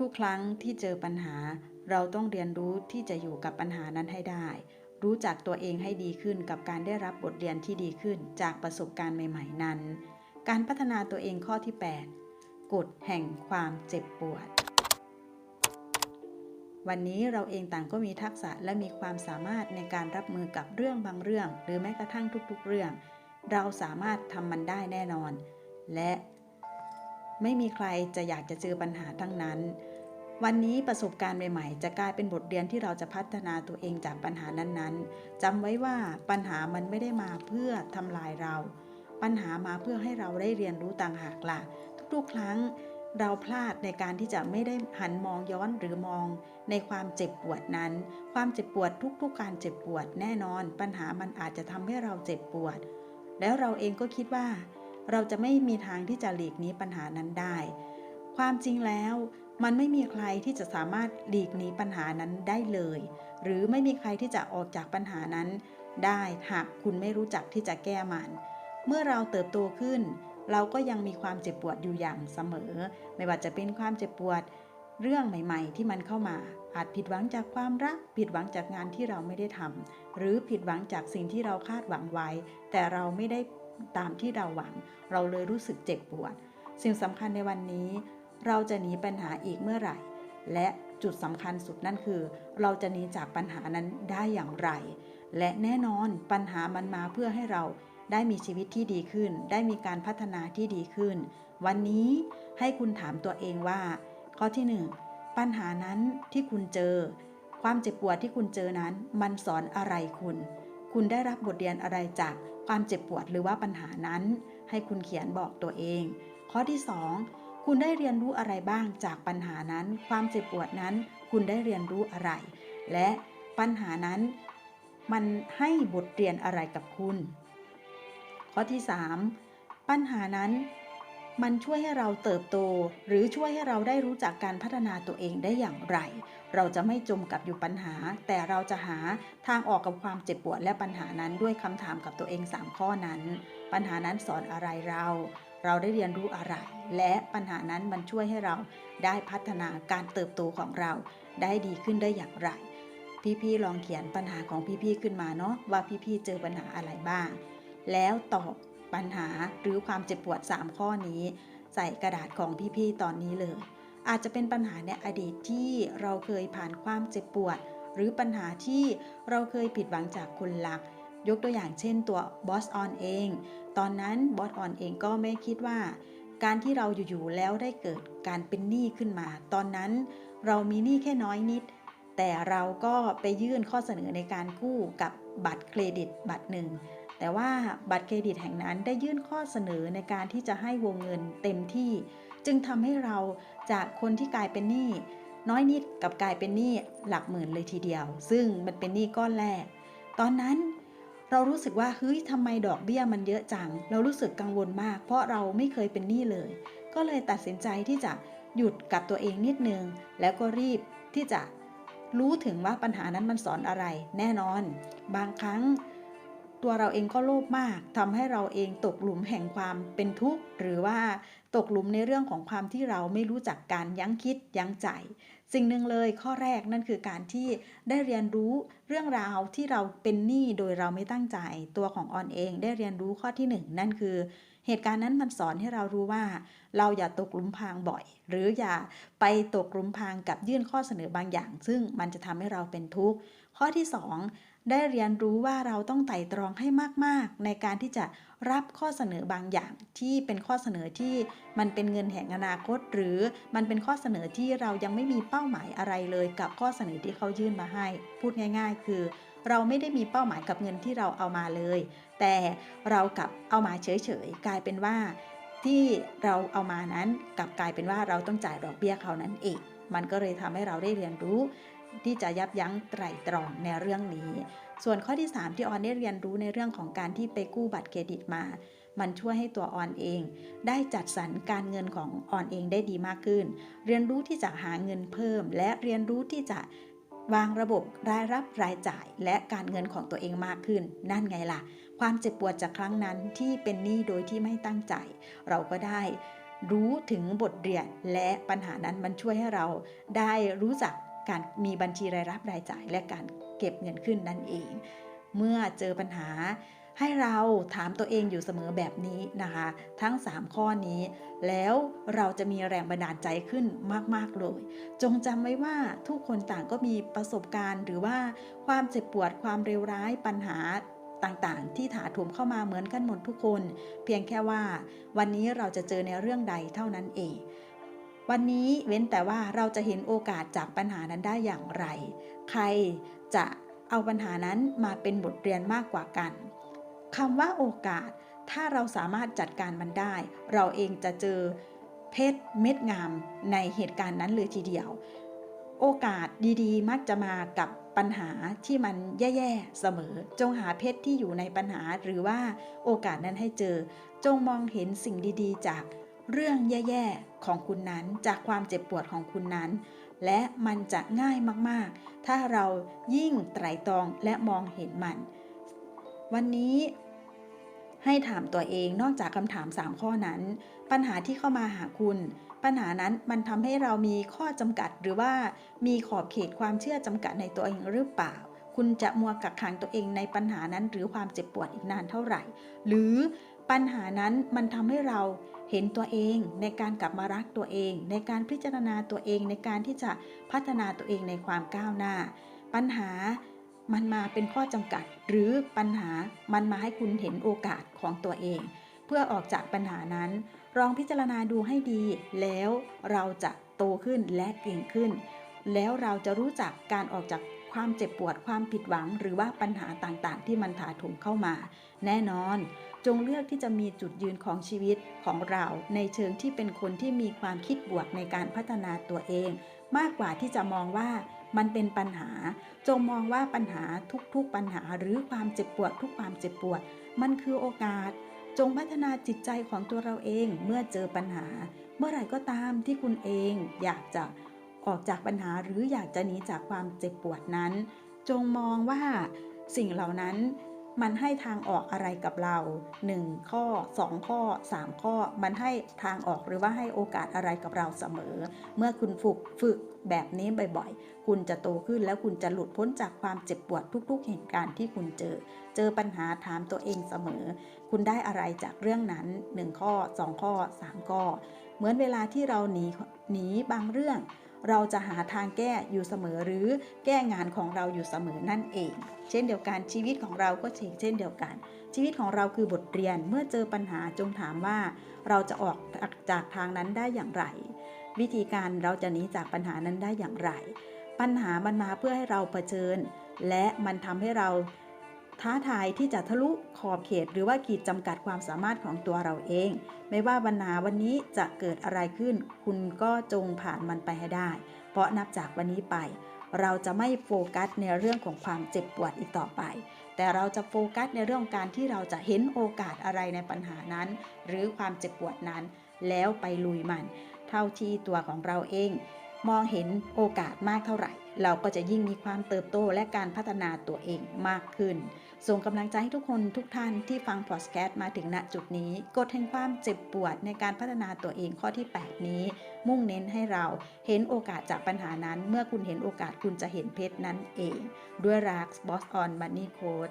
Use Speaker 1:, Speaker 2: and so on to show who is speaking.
Speaker 1: ทุกๆ ครั้งที่เจอปัญหา เราต้องเรียนรู้ที่จะอยู่กับปัญหานั้นให้ได้ รู้จักตัวเองให้ดีขึ้นกับการได้รับบทเรียนที่ดีขึ้นจากประสบการณ์ใหม่ๆนั้น การพัฒนาตัวเองข้อที่ 8 กฎแห่งความเจ็บปวด วันนี้เราเองต่างก็มีทักษะและมีความสามารถในการรับมือกับเรื่องบางเรื่อง หรือแม้กระทั่งทุกๆ เรื่อง เราสามารถทำมันได้แน่นอน และ ไม่มีใครจะอยากจะเจอปัญหาทั้งนั้น วันนี้ประสบการณ์ใหม่ๆ จะกลายเป็นบทเรียนที่เราจะพัฒนาตัวเองจากปัญหานั้นๆจำไว้ว่าปัญหามันไม่ได้มาเพื่อทำลายเรา ปัญหามาเพื่อให้เราได้เรียนรู้ต่างหากล่ะ ทุกๆ ครั้งเราพลาดในการที่จะไม่ได้หันมองย้อนหรือมองในความเจ็บปวดนั้น ความเจ็บปวดทุกๆ การเจ็บปวดแน่นอน ปัญหามันอาจจะทำให้เราเจ็บปวด แล้วเราเองก็คิดว่า เราจะไม่มีทางที่จะหลีกหนีปัญหานั้นได้ ความจริงแล้วมันไม่มีใครที่จะสามารถหลีกหนีปัญหานั้นได้เลย หรือไม่มีใครที่จะออกจากปัญหานั้น ได้หากคุณไม่รู้จักที่จะแก้มัน เมื่อเราเติบโตขึ้น เราก็ยังมีความเจ็บปวดอยู่อย่างเสมอ ไม่ว่าจะเป็นความเจ็บปวด เรื่องใหม่ ๆ ที่มันเข้ามา อาจผิดหวังจากความรัก ผิดหวังจากงานที่เราไม่ได้ทำหรือผิดหวังจากสิ่งที่เราคาดหวังไว้ แต่เราไม่ได้ ตามที่เราหวัง เราเลยรู้สึกเจ็บปวด สิ่งสำคัญในวันนี้ เราจะหนีปัญหาอีกเมื่อไหร่ และจุดสำคัญสุดนั่นคือ เราจะหนีจากปัญหานั้นได้อย่างไร และแน่นอนปัญหามันมาเพื่อให้เราได้มีชีวิตที่ดีขึ้น ได้มีการพัฒนาที่ดีขึ้น วันนี้ให้คุณถามตัวเองว่า ข้อที่หนึ่งปัญหานั้นที่คุณเจอ ความเจ็บปวดที่คุณเจอนั้น มันสอนอะไรคุณ คุณได้รับบทเรียนอะไรจาก ความเจ็บปวดหรือว่าปัญหานั้น ให้คุณเขียนบอกตัวเอง ข้อที่ 2 คุณได้เรียนรู้อะไรบ้างจากปัญหานั้น ความเจ็บปวดนั้น คุณได้เรียนรู้อะไร และปัญหานั้น มันให้บทเรียนอะไรกับคุณ ข้อที่ 3 ปัญหานั้นมันช่วยให้เราเติบโต หรือช่วยให้เราได้รู้จักการพัฒนาตัวเองได้อย่างไร เราจะไม่จมกับอยู่ปัญหา แต่เราจะหาทางออกกับความเจ็บปวดและปัญหานั้นด้วยคำถามกับตัวเอง 3 ข้อนั้น ปัญหานั้นสอนอะไรเรา เราได้เรียนรู้อะไร และปัญหานั้นมันช่วยให้เราได้พัฒนาการเติบโตของเรา ได้ดีขึ้นได้อย่างไร พี่ๆลองเขียนปัญหาของพี่ๆขึ้นมาเนาะว่าพี่ๆเจอปัญหาอะไรบ้าง แล้วตอบปัญหาหรือความเจ็บปวด 3 ข้อนี้ ใส่กระดาษของพี่ๆตอนนี้เลย อาจจะเป็นปัญหาในอดีตที่เราเคยผ่านความเจ็บปวด หรือปัญหาที่เราเคยผิดหวังจากคนรัก ยกตัวอย่างเช่นตัวบอสออนเอง ตอนนั้นบอสออนเองก็ไม่คิดว่า การที่เราอยู่ๆแล้วได้เกิดการเป็นหนี้ขึ้นมา ตอนนั้นเรามีหนี้แค่น้อยนิด แต่เราก็ไปยื่นข้อเสนอในการกู้กับบัตรเครดิตบัตรหนึ่งแต่ว่าบัตรเครดิตแห่งนั้นได้ยื่นข้อเสนอในการที่จะให้วงเงินเต็มที่ จึงทำให้เราจากคนที่กลายเป็นหนี้น้อยนิดกับกลายเป็นหนี้หลักหมื่นเลยทีเดียว ซึ่งมันเป็นหนี้ก้อนแรก ตอนนั้นเรารู้สึกว่าเฮ้ยทำไมดอกเบี้ยมันเยอะจัง เรารู้สึกกังวลมาก เพราะเราไม่เคยเป็นหนี้เลย ก็เลยตัดสินใจที่จะหยุดกับตัวเองนิดนึง แล้วก็รีบที่จะรู้ถึงว่าปัญหานั้นมันสอนอะไร แน่นอน บางครั้ง ตัวเราเองก็โลภมากทำให้เราเองตกหลุมแห่งความเป็นทุกข์ หรือว่าตกหลุมในเรื่องของความที่เราไม่รู้จักการยั้งคิดยั้งใจ สิ่งหนึ่งเลยข้อแรกนั่นคือการที่ได้เรียนรู้เรื่องราวที่เราเป็นหนี้โดยเราไม่ตั้งใจ ตัวของออนเองได้เรียนรู้ข้อที่หนึ่งนั่นคือ เหตุการณ์นั้นมันสอนให้เรารู้ว่า เราอย่าตกหลุมพรางบ่อย หรืออย่าไปตกหลุมพรางกับยื่นข้อเสนอบางอย่าง ซึ่งมันจะทำให้เราเป็นทุกข์ข้อที่สอง ได้เรียนรู้ว่าเราต้องไต่ตรองให้มาก ๆ ในการที่จะรับข้อเสนอบางอย่างที่เป็นข้อเสนอที่มันเป็นเงินแห่งอนาคต หรือมันเป็นข้อเสนอที่เรายังไม่มีเป้าหมายอะไรเลยกับข้อเสนอที่เขายื่นมาให้ พูดง่าย ๆ คือ เราไม่ได้มีเป้าหมายกับเงินที่เราเอามาเลย แต่เรากลับเอามาเฉย ๆ กลายเป็นว่า ที่เราเอามานั้นกลับกลายเป็นว่าเราต้องจ่ายดอกเบี้ยเขานั้นเองมันก็เลยทำให้เราได้เรียนรู้ ที่จะยับยั้งไตรตรองในเรื่องนี้ ส่วนข้อที่ 3 ที่ออนได้เรียนรู้ในเรื่องของการที่ไปกู้บัตรเครดิตมา มันช่วยให้ตัวออนเอง ได้จัดสรรการเงินของออนเองได้ดีมากขึ้น เรียนรู้ที่จะหาเงินเพิ่ม และเรียนรู้ที่จะวางระบบรายรับรายจ่ายและการเงินของตัวเองมากขึ้น นั่นไงล่ะ ความเจ็บปวดจากครั้งนั้นที่เป็นหนี้โดยที่ไม่ตั้งใจ เราก็ได้รู้ถึงบทเรียนและปัญหานั้นมันช่วยให้เราได้รู้จัก การมีบัญชีรายรับรายจ่ายและการเก็บเงินขึ้นนั่นเอง เมื่อเจอปัญหาให้เราถามตัวเองอยู่เสมอแบบนี้นะคะ ทั้ง 3 ข้อนี้ แล้วเราจะมีแรงบันดาลใจขึ้นมาก ๆ เลย จงจำไว้ว่าทุกคนต่างก็มีประสบการณ์ หรือว่าความเจ็บปวดความเลวร้ายปัญหาต่างๆ ที่ถาโถมเข้ามาเหมือนกันหมดทุกคน เพียงแค่ว่า วันนี้เราจะเจอในเรื่องใดเท่านั้นเอง วันนี้เว้นแต่ว่าเราจะเห็นโอกาสจากปัญหานั้นได้อย่างไร ใครจะเอาปัญหานั้นมาเป็นบทเรียนมากกว่ากันคำว่าโอกาส ถ้าเราสามารถจัดการมันได้ เราเองจะเจอเพชรเม็ดงามในเหตุการณ์นั้นเลยทีเดียว โอกาสดีๆ มักจะมากับปัญหาที่มันแย่ๆเสมอ จงหาเพชรที่อยู่ในปัญหาหรือว่าโอกาสนั้นให้เจอ จงมองเห็นสิ่งดีๆ จาก เรื่องแย่ๆของคุณนั้นจากความเจ็บปวดของคุณนั้น และมันจะง่ายมากๆ ถ้าเรายิ่งไตรตรองและมองเห็นมัน วันนี้ให้ถามตัวเองนอกจากคำถาม 3 ข้อนั้น ปัญหาที่เข้ามาหาคุณ ปัญหานั้นมันทำให้เรามีข้อจำกัดหรือว่ามีขอบเขตความเชื่อจำกัดในตัวเองหรือเปล่า คุณจะมัวกักขังตัวเองในปัญหานั้น หรือความเจ็บปวดอีกนานเท่าไหร่ หรือ ปัญหานั้นมันทำให้เราเห็นตัวเองในการกลับมารักตัวเอง ในการพิจารณาตัวเองในการที่จะพัฒนาตัวเองในความก้าวหน้า ปัญหามันมาเป็นข้อจำกัด หรือปัญหามันมาให้คุณเห็นโอกาสของตัวเอง เพื่อออกจากปัญหานั้นลองพิจารณาดูให้ดี แล้วเราจะโตขึ้นและเก่งขึ้น แล้วเราจะรู้จักการออกจาก ความเจ็บปวดความผิดหวัง หรือว่าปัญหาต่างๆ ที่มันถาถมเข้ามา แน่นอน จงเลือกที่จะมีจุดยืนของชีวิตของเราในเชิงที่เป็นคนที่มีความคิดบวกในการพัฒนาตัวเอง มากกว่าที่จะมองว่ามันเป็นปัญหา จงมองว่าปัญหาทุกๆปัญหาหรือความเจ็บปวดทุกความเจ็บปวด มันคือโอกาส จงพัฒนาจิตใจของตัวเราเองเมื่อเจอปัญหา เมื่อไหร่ก็ตามที่คุณเองอยากจะ ออกจากปัญหาหรืออยากจะหนีจากความเจ็บปวดนั้น จงมองว่าสิ่งเหล่านั้นมันให้ทางออกอะไรกับเรา 1 ข้อ 2 ข้อ 3 ข้อ มันให้ทางออกหรือว่าให้โอกาสอะไรกับเราเสมอ เมื่อคุณฝึกฝึกแบบนี้บ่อยๆ คุณจะโตขึ้นแล้วคุณจะหลุดพ้นจากความเจ็บปวดทุก ๆ เหตุการณ์ที่คุณเจอ เจอปัญหาถามตัวเองเสมอ คุณได้อะไรจากเรื่องนั้น 1 ข้อ 2 ข้อ 3 ข้อ เหมือนเวลาที่เราหนีหนีบางเรื่อง เราจะหาทางแก้อยู่เสมอหรือแก้งานของเราอยู่เสมอนั่นเอง เช่นเดียวกันชีวิตของเราก็เช่นเช่นเดียวกัน ชีวิตของเราคือบทเรียนเมื่อเจอปัญหาจงถามว่า เราจะออกจากทางนั้นได้อย่างไร วิธีการเราจะหนีจากปัญหานั้นได้อย่างไร ปัญหามันมาเพื่อให้เราเผชิญ และมันทำให้เรา ท้าทายที่จะทะลุขอบเขต หรือว่าขีดจำกัดความสามารถของตัวเราเอง ไม่ว่าปัญหาวันนี้จะเกิดอะไรขึ้น คุณก็จงผ่านมันไปให้ได้ เพราะนับจากวันนี้ไป เราจะไม่โฟกัสในเรื่องของความเจ็บปวดอีกต่อไป แต่เราจะโฟกัสในเรื่องการที่เราจะเห็นโอกาสอะไรในปัญหานั้น หรือความเจ็บปวดนั้น แล้วไปลุยมัน เท่าที่ตัวของเราเอง มองเห็นโอกาสมากเท่าไหร่ เราก็จะยิ่งมีความเติบโตและการพัฒนาตัวเองมากขึ้น ส่งกำลังใจให้ทุกคนทุกท่านที่ฟังพอดแคสต์มาถึงณจุดนี้กฎแห่งความเจ็บปวดในการพัฒนาตัวเองข้อที่ 8 นี้ มุ่งเน้นให้เราเห็นโอกาสจากปัญหานั้น เมื่อคุณเห็นโอกาสคุณจะเห็นเพชรนั้นเอง ด้วยรักบอสออนบันนี่โค้ด